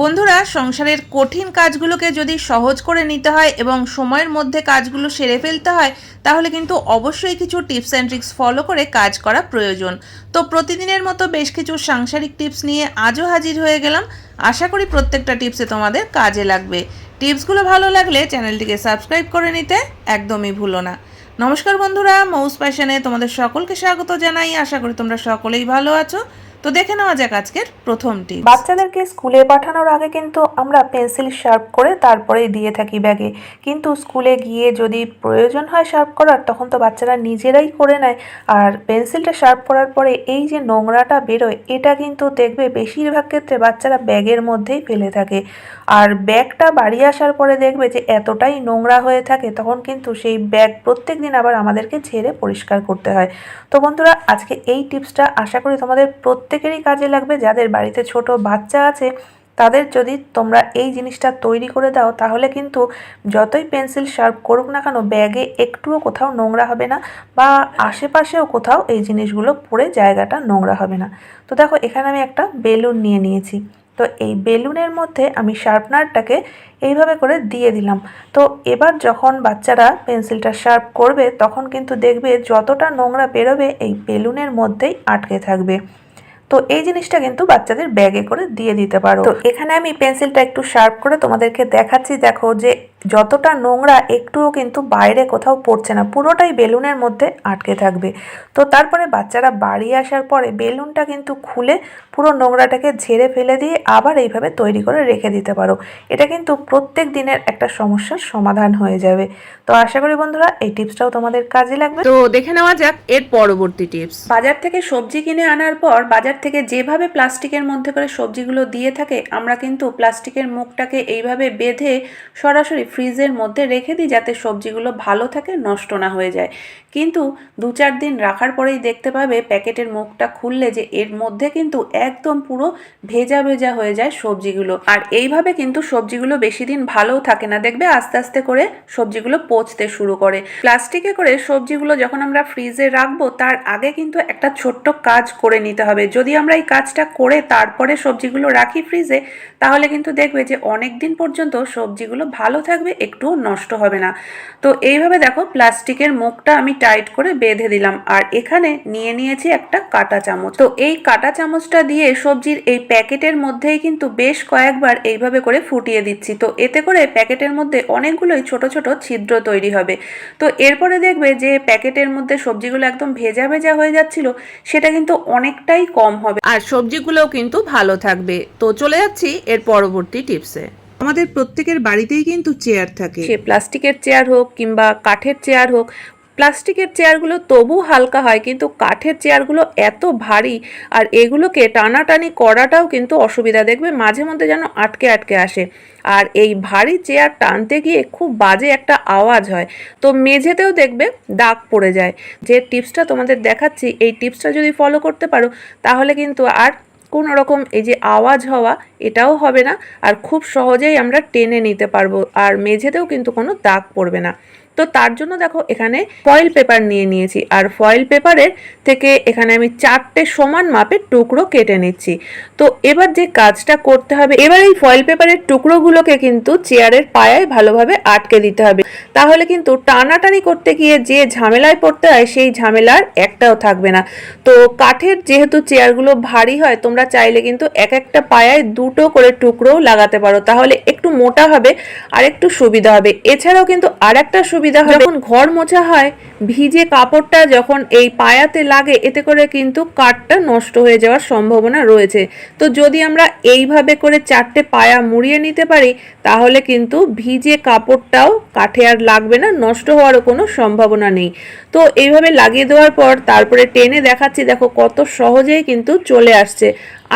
বন্ধুরা, সংসারের কঠিন কাজগুলোকে যদি সহজ করে নিতে হয় এবং সময়ের মধ্যে কাজগুলো সেরে ফেলতে হয়, তাহলে কিন্তু অবশ্যই কিছু টিপস অ্যান্ড ট্রিক্স ফলো করে কাজ করা প্রয়োজন। তো প্রতিদিনের মতো বেশ কিছু সাংসারিক টিপস নিয়ে আজও হাজির হয়ে গেলাম। আশা করি প্রত্যেকটা টিপসে তোমাদের কাজে লাগবে। টিপসগুলো ভালো লাগলে চ্যানেলটিকে সাবস্ক্রাইব করে নিতে একদমই ভুলো না। নমস্কার বন্ধুরা, মৌস প্যাশনে তোমাদের সকলকে স্বাগত জানাই। আশা করি তোমরা সকলেই ভালো আছো। তো দেখে নেওয়া যাক আজকের প্রথম টিপস বাচ্চাদেরকে স্কুলে পাঠানোর আগে কিন্তু আমরা পেন্সিল শার্প করে তারপরেই দিয়ে থাকি ব্যাগে। কিন্তু স্কুলে গিয়ে যদি প্রয়োজন হয় শার্প করার, তখন তো বাচ্চারা নিজেরাই করে নেয়। আর পেন্সিলটা শার্প করার পরে এই যে নোংরাটা বেরোয়, এটা কিন্তু দেখবে বেশিরভাগ ক্ষেত্রে বাচ্চারা ব্যাগের মধ্যেই ফেলে থাকে। আর ব্যাগটা বাড়ি আসার পরে দেখবে যে এতটাই নোংরা হয়ে থাকে, তখন কিন্তু সেই ব্যাগ প্রত্যেক দিন আবার আমাদেরকে ঝেড়ে পরিষ্কার করতে হয়। তো বন্ধুরা, আজকে এই টিপসটা আশা করি তোমাদের প্রত্যেকেরই কাজে লাগবে। যাদের বাড়িতে ছোট বাচ্চা আছে, তাদের যদি তোমরা এই জিনিসটা তৈরি করে দাও, তাহলে কিন্তু যতই পেন্সিল শার্প করুক না কেন, ব্যাগে একটুও কোথাও নোংরা হবে না বা আশেপাশেও কোথাও এই জিনিসগুলো পড়ে জায়গাটা নোংরা হবে না। তো দেখো, এখানে আমি একটা বেলুন নিয়ে নিয়েছি। তো এই বেলুনের মধ্যে আমি শার্পনারটাকে এইভাবে করে দিয়ে দিলাম। তো এবার যখন বাচ্চারা পেন্সিলটা শার্প করবে, তখন কিন্তু দেখবে যতটা নোংরা বেরোবে, এই বেলুনের মধ্যেই আটকে থাকবে। তো এই জিনিসটা কিন্তু বাচ্চাদের ব্যাগে করে দিয়ে দিতে পারো। তো এখানে আমি পেন্সিলটা একটু শার্প করে তোমাদেরকে দেখাচ্ছি। দেখো যে যতটা নোংরা একটুও কিন্তু বাইরে কোথাও পড়ছে না পুরোটাই বেলুনের মধ্যে আটকে থাকবে। তো তারপরে বাচ্চারা বাড়ি আসার পরে বেলুনটা কিন্তু খুলে পুরো নোংরাটাকে ঝেড়ে ফেলে দিয়ে আবার এইভাবে তৈরি করে রেখে দিতে পারো। এটা কিন্তু প্রত্যেক দিনের একটা সমস্যার সমাধান হয়ে যাবে। তো আশা করি বন্ধুরা এই টিপসটাও তোমাদের কাজে লাগবে। তো দেখে নেওয়া যাক এর পরবর্তী টিপস। বাজার থেকে সবজি কিনে আনার পর বাজার থেকে যেভাবে প্লাস্টিকের মধ্যে করে সবজিগুলো দিয়ে থাকে আমরা কিন্তু প্লাস্টিকের মুখটাকে এইভাবে বেঁধে সরাসরি ফ্রিজের মধ্যে রেখে দিই যাতে সবজিগুলো ভালো থাকে, নষ্ট না হয়ে যায়। কিন্তু দু চার দিন রাখার পরেই দেখতে পাবে প্যাকেটের মুখটা খুললে যে এর মধ্যে কিন্তু একদম পুরো ভেজা ভেজা হয়ে যায় সবজিগুলো। আর এইভাবে কিন্তু সবজিগুলো বেশি দিন ভালোও থাকে না। দেখবে আস্তে আস্তে করে সবজিগুলো পচতে শুরু করে। প্লাস্টিকে করে সবজিগুলো যখন আমরা ফ্রিজে রাখব, তার আগে কিন্তু একটা ছোট্ট কাজ করে নিতে হবে। যদি আমরা এই কাজটা করে তারপরে সবজিগুলো রাখি ফ্রিজে, তাহলে কিন্তু দেখবে যে অনেক দিন পর্যন্ত সবজিগুলো ভালো থাকবে একটুও নষ্ট হবে না। তো এইভাবে দেখো প্লাস্টিকের মুখটা আমি টাইট করে বেঁধে দিলাম। আর এখানে নিয়ে নিয়েছি একটা কাটা চামচ। তো এই কাঁটা চামচটা দিয়ে সবজির এই প্যাকেটের মধ্যেই কিন্তু বেশ কয়েকবার এইভাবে করে ফুটিয়ে দিচ্ছি। তো এতে করে প্যাকেটের মধ্যে অনেকগুলোই ছোট ছোট ছিদ্র তৈরি হবে। তো এরপরে দেখবে যে প্যাকেটের মধ্যে সবজিগুলো একদম ভেজা ভেজা হয়ে যাচ্ছিল, সেটা কিন্তু অনেকটাই কম হবে। আর সবজিগুলোও কিন্তু ভালো থাকবে। তো চলে যাচ্ছি এর পরবর্তী টিপসে। আমাদের প্রত্যেকের বাড়িতেই কিন্তু চেয়ার থাকে। সে প্লাস্টিকের চেয়ার হোক কিংবা কাঠের চেয়ার হোক, প্লাস্টিকের চেয়ারগুলো তবু হালকা হয়, কিন্তু কাঠের চেয়ারগুলো এত ভারী আর এগুলোকে টানাটানি করাটাও কিন্তু অসুবিধা। দেখবে মাঝে মধ্যে যেন আটকে আটকে আসে। আর এই ভারী চেয়ার টানতে গিয়ে খুব বাজে একটা আওয়াজ হয়। তো মেঝেতেও দেখবে দাগ পড়ে যায়। যে টিপসটা তোমাদের দেখাচ্ছি, এই টিপসটা যদি ফলো করতে পারো, তাহলে কিন্তু আর কোনো রকম এই যে আওয়াজ হওয়া, এটাও হবে না। আর খুব সহজেই আমরা টেনে নিতে পারব। আর মেঝেতেও কিন্তু কোনো দাগ পড়বে না। তো তার জন্য দেখো এখানে ফয়েল পেপার নিয়ে নিয়েছি। আর ফয়েল পেপারের থেকে এখানে আমি চারটে সমান মাপের টুকরো কেটে নিচ্ছি। তো এবার যে কাজটা করতে হবে, এবার এই ফয়েল পেপারের টুকরোগুলোকে কিন্তু চেয়ারের পায়ায় ভালোভাবে আটকে দিতে হবে। তাহলে কিন্তু টানাটানি করতে গিয়ে যে ঝামেলায় পড়তে হয়, সেই ঝামেলার একটাও থাকবে না। তো কাঠের যেহেতু চেয়ারগুলো ভারী হয়, তোমরা চাইলে কিন্তু এক একটা পায়ায় দুটো করে টুকরোও লাগাতে পারো। তাহলে একটু মোটা হবে আর একটু সুবিধা হবে। এছাড়াও কিন্তু আর একটা সুবিধা হবে। যখন ঘর মোছা হয়, ভিজে কাপড়টা যখন এই পায়াতে লাগে, এতে করে কিন্তু কাঠটা নষ্ট হয়ে যাওয়ার সম্ভাবনা রয়েছে। তো যদি আমরা এইভাবে করে চারটে পায়া মুড়িয়ে নিতে পারি, তাহলে কিন্তু ভিজে কাপড়টাও কাঠে আর লাগবে না, নষ্ট হওয়ারও কোনো সম্ভাবনা নেই। তো এইভাবে লাগিয়ে দেওয়ার পর তারপরে টেনে দেখাচ্ছি, দেখো কত সহজেই কিন্তু চলে আসছে,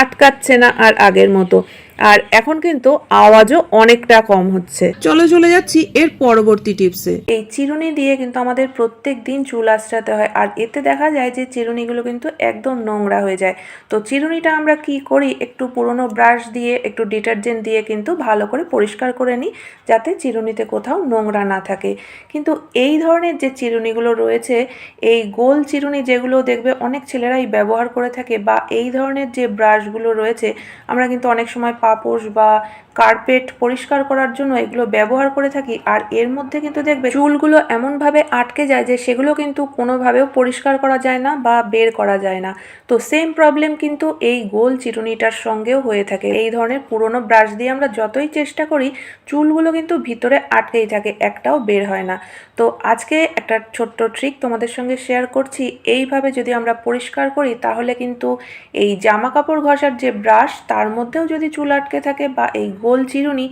আটকাচ্ছে না আর আগের মতো। আর এখন কিন্তু আওয়াজও অনেকটা কম হচ্ছে। চলো চলে যাচ্ছি এর পরবর্তী টিপসে এই চিরুনি দিয়ে কিন্তু আমাদের প্রত্যেক দিন চুল আঁচড়াতে হয় আর এতে দেখা যায় যে চিরুনিগুলো কিন্তু একদম নোংরা হয়ে যায়। তো চিরুনিটা আমরা কি করি? একটু পুরনো ব্রাশ দিয়ে একটু ডিটারজেন্ট দিয়ে কিন্তু ভালো করে পরিষ্কার করে নিই যাতে চিরুনিতে কোথাও নোংরা না থাকে। কিন্তু এই ধরনের যে চিরুনিগুলো রয়েছে এই গোল চিরুনি যেগুলো দেখবে অনেক ছেলেরাই ব্যবহার করে থাকে বা এই ধরনের যে ব্রাশগুলো রয়েছে আমরা কিন্তু অনেক সময় পাপোশ বা কার্পেট পরিষ্কার করার জন্য এগুলো ব্যবহার করে থাকি, আর এর মধ্যে কিন্তু দেখবে চুলগুলো এমনভাবে আটকে যায় যে সেগুলো কিন্তু কোনোভাবেও পরিষ্কার করা যায় না বা বের করা যায় না। তো সেম প্রবলেম কিন্তু এই গোল চিরুনিটার সঙ্গেও হয়ে থাকে। এই ধরনের পুরনো ব্রাশ দিয়ে আমরা যতই চেষ্টা করি, চুলগুলো কিন্তু ভিতরে আটকেই থাকে, একটাও বের হয় না। তো আজকে একটা ছোট্ট ট্রিক তোমাদের সঙ্গে শেয়ার করছি। এইভাবে যদি আমরা পরিষ্কার করি, তাহলে কিন্তু এই জামা কাপড় ঘষার যে ব্রাশ তার মধ্যেও যদি চুল আটকে থাকে বা এই গোল চিরুনি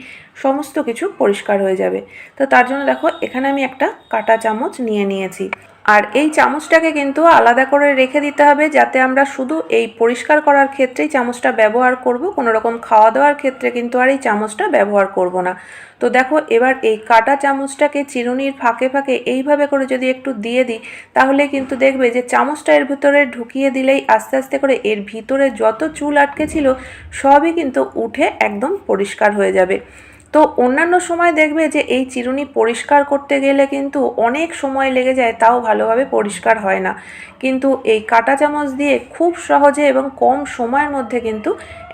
সমস্ত কিছু পরিষ্কার হয়ে যাবে। তো তার জন্য দেখো, এখানে আমি একটা কাটা চামচ নিয়ে নিয়েছি। আর এই চামচটাকে কিন্তু আলাদা করে রেখে দিতে হবে যাতে আমরা শুধু এই পরিষ্কার করার ক্ষেত্রেই চামচটা ব্যবহার করব। কোনো রকম খাওয়া দাওয়ার ক্ষেত্রে কিন্তু আর এই চামচটা ব্যবহার করব না। তো দেখো, এবার এই কাটা চামচটাকে চিরুনির ফাঁকে ফাঁকে এইভাবে করে যদি একটু দিয়ে দিই, তাহলে কিন্তু দেখবে যে চামচটা এর ভিতরে ঢুকিয়ে দিলেই আস্তে আস্তে করে এর ভিতরে যত চুল আটকে ছিল, সবই কিন্তু উঠে একদম পরিষ্কার হয়ে যাবে। তো অন্যান্য সময় দেখবে যে এই চিরুনি পরিষ্কার করতে গেলে কিন্তু অনেক সময় লেগে যায়, তাও ভালোভাবে পরিষ্কার হয় না। কিন্তু এই কাঁটা চামচ দিয়ে খুব সহজে এবং কম সময়ের মধ্যে কিন্তু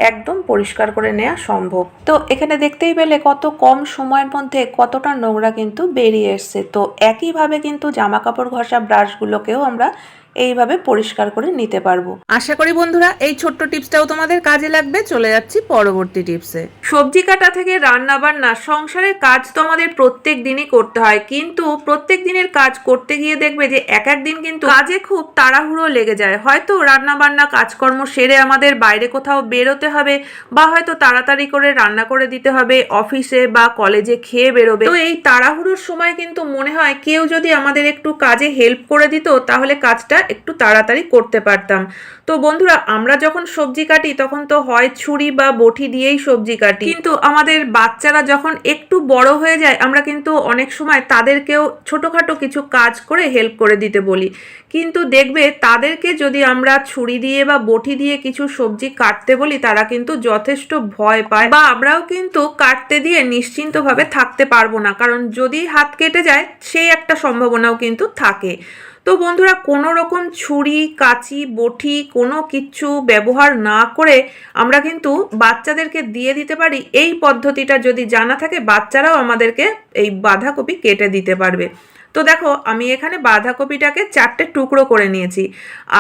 একদম পরিষ্কার করে নেওয়া সম্ভব। তো এখানে দেখতেই পেলে কত কম সময়ের মধ্যে কতটা নোংরা কিন্তু বেরিয়ে এসছে। তো একইভাবে কিন্তু জামা কাপড় ঘষা ব্রাশগুলোকেও আমরা এইভাবে পরিষ্কার করে নিতে পারব। আশা করি বন্ধুরা, এই ছোট্ট টিপসটাও তোমাদের কাজে লাগবে। চলে যাচ্ছি পরবর্তী টিপসে। সবজি কাটা থেকে রান্না বান্না, সংসারের কাজ তো আমাদের প্রত্যেক দিনই করতে হয়। কিন্তু প্রত্যেক দিনের কাজ করতে গিয়ে দেখবে যে এক এক দিন কিন্তু কাজে খুব তাড়াহুড়ো লেগে যায়। হয়তো রান্না বান্না, কাজকর্ম সেরে আমাদের বাইরে কোথাও বেরোতে হবে বা হয়তো তাড়াতাড়ি করে রান্না করে দিতে হবে, অফিসে বা কলেজে খেয়ে বেরোবে। তো এই তাড়াহুড়োর সময় কিন্তু মনে হয় কেউ যদি আমাদের একটু কাজে হেল্প করে দিত, তাহলে কাজটা একটু তাড়াতাড়ি করতে পারতাম। তো বন্ধুরা, আমরা যখন সবজি কাটি, তখন তো হয় ছুরি বা বটি দিয়েই সবজি কাটি। কিন্তু আমাদের বাচ্চারা যখন একটু বড় হয়ে যায়, আমরা কিন্তু অনেক সময় তাদেরকেও ছোটোখাটো কিছু কাজ করে হেল্প করে দিতে বলি। কিন্তু দেখবে, তাদেরকে যদি আমরা ছুরি দিয়ে বা বটি দিয়ে কিছু সবজি কাটতে বলি, তারা কিন্তু যথেষ্ট ভয় পায় বা আমরাও কিন্তু কাটতে দিয়ে নিশ্চিন্তভাবে থাকতে পারব না। কারণ যদি হাত কেটে যায় সেই একটা সম্ভাবনাও কিন্তু থাকে। তো বন্ধুরা, কোনো রকম ছুরি, কাঁচি, বটি, কোনো কিছু ব্যবহার না করে আমরা কিন্তু বাচ্চাদেরকে দিয়ে দিতে পারি। এই পদ্ধতিটা যদি জানা থাকে, বাচ্চারাও আমাদেরকে এই বাঁধাকপি কেটে দিতে পারবে। তো দেখো, আমি এখানে বাঁধাকপিটাকে চারটে টুকরো করে নিয়েছি।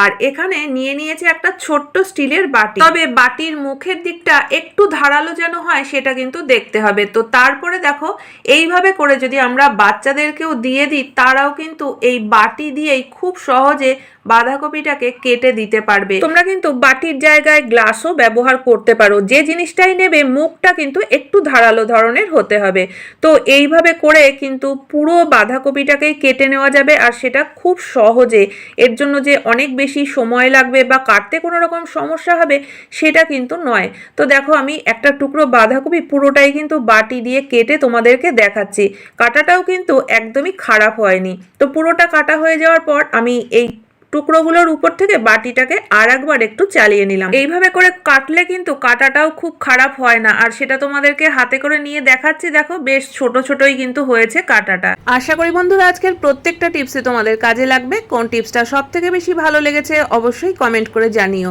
আর এখানে নিয়ে নিয়েছি একটা ছোট্ট স্টিলের বাটি। তবে বাটির মুখের দিকটা একটু ধারালো যেন হয়, সেটা কিন্তু দেখতে হবে। তো তারপরে দেখো, এইভাবে করে যদি আমরা বাচ্চাদেরকেও দিয়ে দিই, তারাও কিন্তু এই বাটি দিয়েই খুব সহজে বাঁধাকপিটাকে কেটে দিতে পারবে। তোমরা কিন্তু বাটির জায়গায় গ্লাসও ব্যবহার করতে পারো। যে জিনিসটাই নেবে, মুখটা কিন্তু একটু ধারালো ধরনের হতে হবে। তো এইভাবে করে কিন্তু পুরো বাঁধাকপিটাকেই কেটে নেওয়া যাবে আর সেটা খুব সহজে। এর জন্য যে অনেক বেশি সময় লাগবে বা কাটতে কোনো রকম সমস্যা হবে, সেটা কিন্তু নয়। তো দেখো, আমি একটা টুকরো বাঁধাকপি পুরোটাই কিন্তু বাটি দিয়ে কেটে তোমাদেরকে দেখাচ্ছি। কাটাটাও কিন্তু একদমই খারাপ হয়নি। তো পুরোটা কাটা হয়ে যাওয়ার পর আমি এই টুকরোগুলোর উপর থেকে বাটিটাকে আর একবার একটু চালিয়ে নিলাম। এইভাবে করে কাটলে কিন্তু কাটাটাও খুব খারাপ হয় না। আর সেটা তোমাদেরকে হাতে করে নিয়ে দেখাচ্ছি, দেখো বেশ ছোট ছোটই কিন্তু হয়েছে কাটাটা। আশা করি বন্ধুরা আজকের প্রত্যেকটা টিপসে তোমাদের কাজে লাগবে। কোন টিপসটা সব থেকে বেশি ভালো লেগেছে অবশ্যই কমেন্ট করে জানিও।